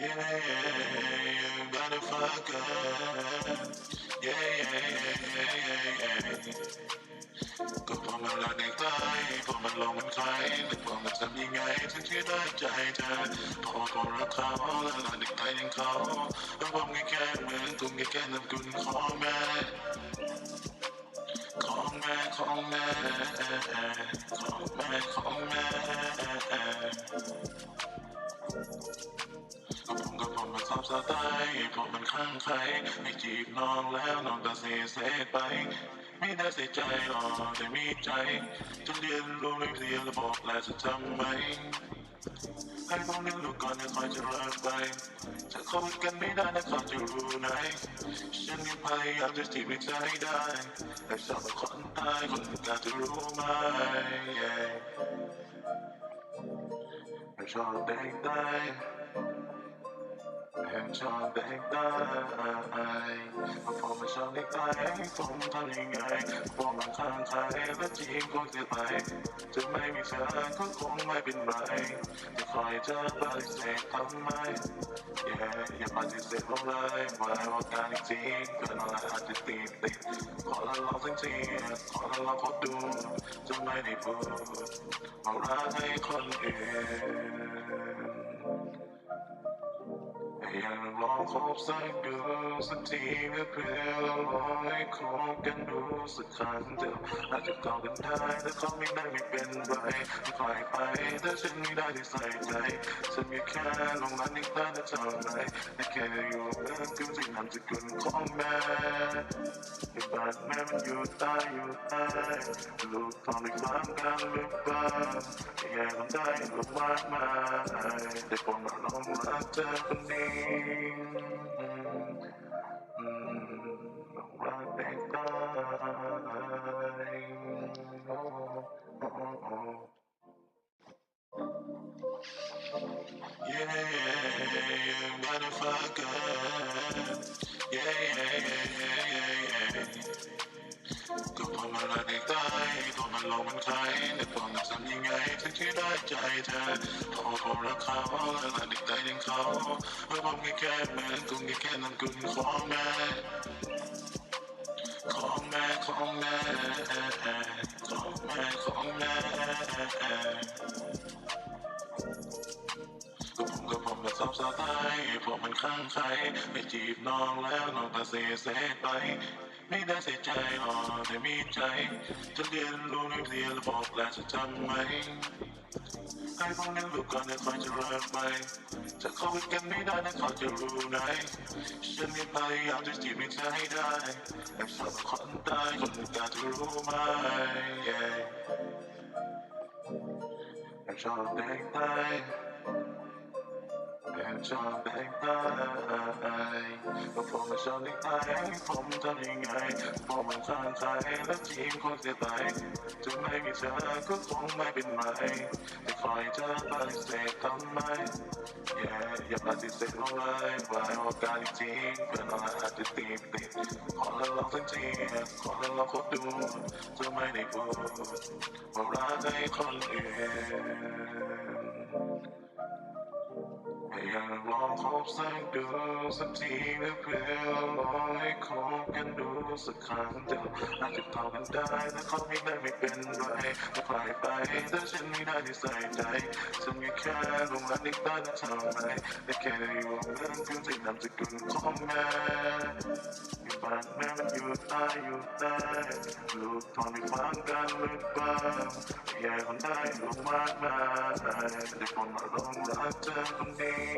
Yeah, better fuck up. Yeah, yeah, yeah, yeah. ก็พราะมันรักในใจพราะมันลงมันใครแต่พอมันทำยังไงถึงที่ได้ใจเธอพอพอรักเขาแล้วรักเด็กไทยอย่างเขาแล้วผมก็แค่เหมือนกุมแค่นำกุลของแม่ของแม่ของแม่ของแม่ของแม่ ล์ผมมันข้างใครไม่จีบน้องแล้วน้องก็เสียเสไป ไม่ได้ใส่ใจหรอกแต่มีใจจะเรียนรู้ไม่เรียนระบบและจะทำไหมให้พวกนี้รู้ก่อนนะคอยจะเลิกไปจะคบกันไม่ได้นะเขาจะรู้ไหนฉันยังพยายามจะจีบไม่ใจได้แต่ชอบคนตายคนหนอาจะรู้ไหม yeah ไม่ชอบเด็กตาย แห่งชอบเด็กตายพอมาชอบเด็กตายผมทำยังไงพอมันข้างใครแล้วจริงคงจะไป จะไม่มีเธอก็คงไม่เป็นไรจะคอยจะปฏิเสธทำไม yeah อย่าปฏิเสธเราเลยว่าว่าการจริงเกินอะไรอาจจะติดติดขอละลองสักทีขอละลองคบดูจะไม่ได้พูดว่ารักให้คนอื่น ยังลองคบสักดูสักทีเพื่อเราลอยคบกันดูสักครั้งเดียวอาจจะกอดกันได้แต่เขาไม่ได้ไม่เป็นไรไม่ปล่อยไปถ้าฉันไม่ได้ที่ใส่ใจฉันมีแค่ลงรักในตาและทำไรแต่แค่อยู่ เมื่อคืนที่นำสกุลของแม่ไอ้าดแม่มันอยู่ใต้อยู่ใต้ลูกต้องได้ฟังกันหรือเปล่าแย่คนได้ลงมากมายแต่ผมมาลงรักเธอคนนี้อืมรักเด็กตายโอ้โอ้โอ้ Yeah, motherfucker. Yeah, yeah, yeah, yeah, yeah. ก็เพราะมันรักเด็กตายเพราะมันลงมันใครแต่พอมันทำยังไงถึงที่ได้ใจเธอพอพอรักเขาแล้วรักเด็กตายอย่างเขาเมื่อผมแค่แค่เหมือนกุมแค่นำกุลของแม่ของแม่ของแม่ สไตล์ผมมันข้างใครไม่จีบน้องแล้วน้องก็เสเสไป ไม่ได้ใส่ใจหรอแต่มีใจจะเรียนรู้ไม่เรียนระบบและจะทำไหมให้พวกนี้นรู้ก่อนนะคอยจะเลิกไปจะเข้าไปกันไม่ได้นะเขาจะรู้ไหนฉันยังพยายามจะจีบไม่ใจได้แต่ชอบคนตายคนอื่นอาจจะรู้ไหม yeah แต่ชอบเด็กตาย แต่ชอบเด็กตายผมมาชอบเด็กตายผมทำยังไงพอมันข้างใครแล้วจริงคงจะตายจะไม่มีเธอก็คงไม่เป็นไรแต่คอยจะปฏิเสธทำไม yeah อย่าปฏิเสธเราเลยว่าโอกาสจริงเพื่อนเราอาจจะตีบติดขอละลองสักทีขอละลองคบดูจะไม่ได้พูดว่ารักให้คนอื่น อยากลองคบสักดูสักทีเพื่อลอยคบกันดูสักครั้งเดียวอาจจะเข้ากันได้แต่เขาไม่ได้ไม่เป็นไรจะปล่อยไปถ้าฉันไม่ได้ที่ใส่ใจฉันมีแค่ลงรักในตาและเท่าไรแต่แค่อยู่เมื่อคืนที่นำสกุลของแม่ที่บ้านแม่มันอยู่ใต้อยู่ใต้ลูกทองไม่ฟังกันหรือเปล่าแย่คนได้ลงมากมายแต่คนมาลงรักเธอคนนี้